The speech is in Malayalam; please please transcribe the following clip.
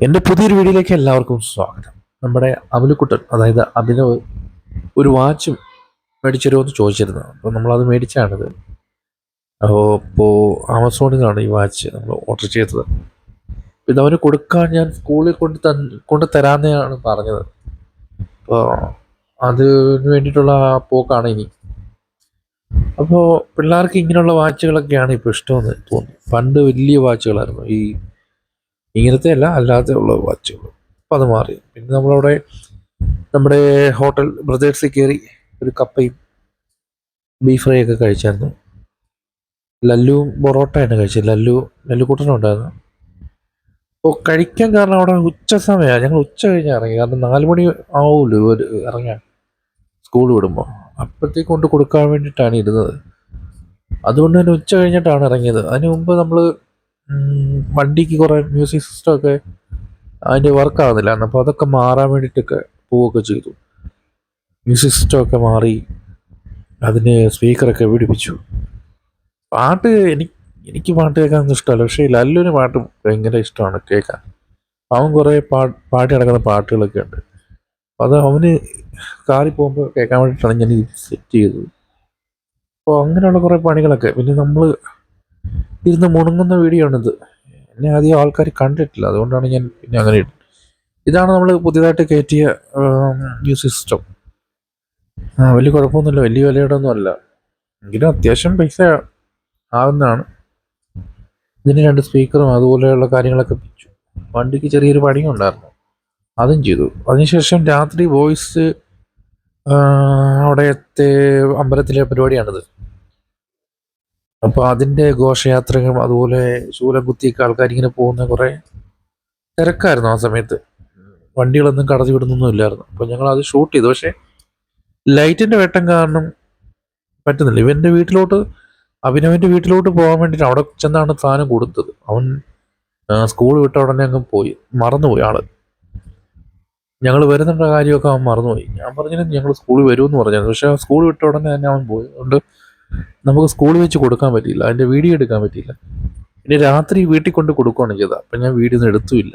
എന്റെ പുതിയൊരു വീഡിയോയിലേക്ക് എല്ലാവർക്കും സ്വാഗതം. നമ്മുടെ അമലുക്കുട്ടൻ അതായത് അഭിനവ് ഒരു വാച്ച് മേടിച്ചരോ എന്ന് ചോദിച്ചിരുന്നു. അപ്പോൾ നമ്മളത് മേടിച്ചാണിത്. അപ്പോൾ നിന്നാണ് ഈ വാച്ച് നമ്മൾ ഓർഡർ ചെയ്തത്. ഇത് അവന് കൊടുക്കാൻ ഞാൻ സ്കൂളിൽ കൊണ്ട് തൻ കൊണ്ട് തരാമെന്നാണ് പറഞ്ഞത്. അപ്പോൾ അതിന് വേണ്ടിയിട്ടുള്ള പോക്കാണ് ഇനി. അപ്പോൾ പിള്ളേർക്ക് ഇങ്ങനെയുള്ള വാച്ചുകളൊക്കെയാണ് ഇപ്പോൾ ഇഷ്ടമെന്ന് തോന്നുന്നു. പണ്ട് വലിയ വാച്ചുകളായിരുന്നു. ഈ ഇങ്ങനത്തെ അല്ല അല്ലാതെ ഉള്ള വാച്ചുകൾ. അപ്പം അത് മാറി. പിന്നെ നമ്മളവിടെ നമ്മുടെ ഹോട്ടൽ ബ്രദേഴ്സിൽ കയറി ഒരു കപ്പയും ബീഫ് ഫ്രൈ ഒക്കെ കഴിച്ചായിരുന്നു. ലല്ലുവും പൊറോട്ടയാണ് കഴിച്ചത്. ലല്ലു ലല്ലുക്കൂട്ടനും ഉണ്ടായിരുന്നു. അപ്പോൾ കഴിക്കാൻ കാരണം അവിടെ ഉച്ച സമയമാണ്. ഞങ്ങൾ ഉച്ച കഴിഞ്ഞ് ഇറങ്ങി. കാരണം നാല് മണി ആവുമല്ലോ ഒരു ഇറങ്ങാൻ. സ്കൂൾ വിടുമ്പോൾ. അപ്പോഴത്തേക്ക് കൊണ്ട് കൊടുക്കാൻ വേണ്ടിയിട്ടാണ് ഇരുന്നത്. അതുകൊണ്ട് തന്നെ ഉച്ച കഴിഞ്ഞിട്ടാണ് ഇറങ്ങിയത്. അതിന് മുമ്പ് നമ്മൾ വണ്ടിക്ക് കുറേ മ്യൂസിക് സിസ്റ്റം ഒക്കെ അതിന്റെ വർക്ക് ആകുന്നില്ല അപ്പോൾ അതൊക്കെ മാറാൻ വേണ്ടിയിട്ടൊക്കെ പോവുകയൊക്കെ ചെയ്തു. മ്യൂസിക് സിസ്റ്റം ഒക്കെ മാറി അതിന് സ്പീക്കറൊക്കെ പിടിപ്പിച്ചു. പാട്ട് എനിക്ക് എനിക്ക് പാട്ട് കേൾക്കാൻ ഇഷ്ടമല്ല. പക്ഷേ ലല്ലുവിന് പാട്ട് ഭയങ്കര ഇഷ്ടമാണ് കേൾക്കാൻ. അവൻ കുറേ പാ പാടി നടക്കുന്ന പാട്ടുകളൊക്കെ ഉണ്ട്. അത് അവന് കാറിൽ പോകുമ്പോൾ കേൾക്കാൻ വേണ്ടിയിട്ടാണ് ഞാൻ സെറ്റ് ചെയ്തത്. അപ്പോൾ അങ്ങനെയുള്ള കുറേ പണികളൊക്കെ. പിന്നെ നമ്മൾ ഇരുന്ന് മുണങ്ങുന്ന വീഡിയോ ആണിത്. എന്നെ അധികം ആൾക്കാർ കണ്ടിട്ടില്ല അതുകൊണ്ടാണ് ഞാൻ പിന്നെ അങ്ങനെ. ഇതാണ് നമ്മൾ പുതിയതായിട്ട് കയറ്റിയ ന്യൂ സിസ്റ്റം വലിയ കുഴപ്പമൊന്നുമില്ല വലിയ വിലയുടെ ഒന്നും അല്ല എങ്കിലും അത്യാവശ്യം പൈസ ആവുന്നതാണ്. ഇതിന് രണ്ട് സ്പീക്കറും അതുപോലെയുള്ള കാര്യങ്ങളൊക്കെ പിച്ചു വണ്ടിക്ക് ചെറിയൊരു പണിയും ഉണ്ടായിരുന്നു. അതും ചെയ്തു. അതിനുശേഷം രാത്രി വോയിസ് അവിടെത്തെ അമ്പലത്തിലെ പരിപാടിയാണിത്. അപ്പോൾ അതിന്റെ ഘോഷയാത്രകളും അതുപോലെ ശൂലം കുത്തിയൊക്കെ ആൾക്കാർ ഇങ്ങനെ പോകുന്ന കുറേ തിരക്കായിരുന്നു ആ സമയത്ത്. വണ്ടികളൊന്നും കടത്തി വിടുന്നൊന്നും ഇല്ലായിരുന്നു. അപ്പോൾ ഞങ്ങൾ അത് ഷൂട്ട് ചെയ്തു. പക്ഷേ ലൈറ്റിന്റെ വെട്ടം കാരണം പറ്റുന്നില്ല. ഇവന്റെ വീട്ടിലോട്ട് അഭിനവന്റെ വീട്ടിലോട്ട് പോകാൻ വേണ്ടിയിട്ട് അവിടെ ചെന്നാണ് സാധനം കൊടുത്തത്. അവൻ സ്കൂൾ വിട്ട ഉടനെ അങ്ങ് പോയി. മറന്നുപോയി ആൾ. ഞങ്ങൾ വരുന്നുണ്ട കാര്യമൊക്കെ അവൻ മറന്നുപോയി. ഞാൻ പറഞ്ഞിരുന്നു ഞങ്ങൾ സ്കൂളിൽ വരുമെന്ന് പറഞ്ഞായിരുന്നു. പക്ഷേ സ്കൂൾ വിട്ട ഉടനെ തന്നെ അവൻ പോയി. അതുകൊണ്ട് നമുക്ക് സ്കൂളിൽ വെച്ച് കൊടുക്കാൻ പറ്റിയില്ല അതിന്റെ വീഡിയോ എടുക്കാൻ പറ്റിയില്ല. ഇനി രാത്രി വീട്ടിൽ കൊണ്ട് കൊടുക്കുകയാണ് ചെയ്തത് അപ്പം ഞാൻ വീഡിയോ ഒന്നും എടുത്തുമില്ല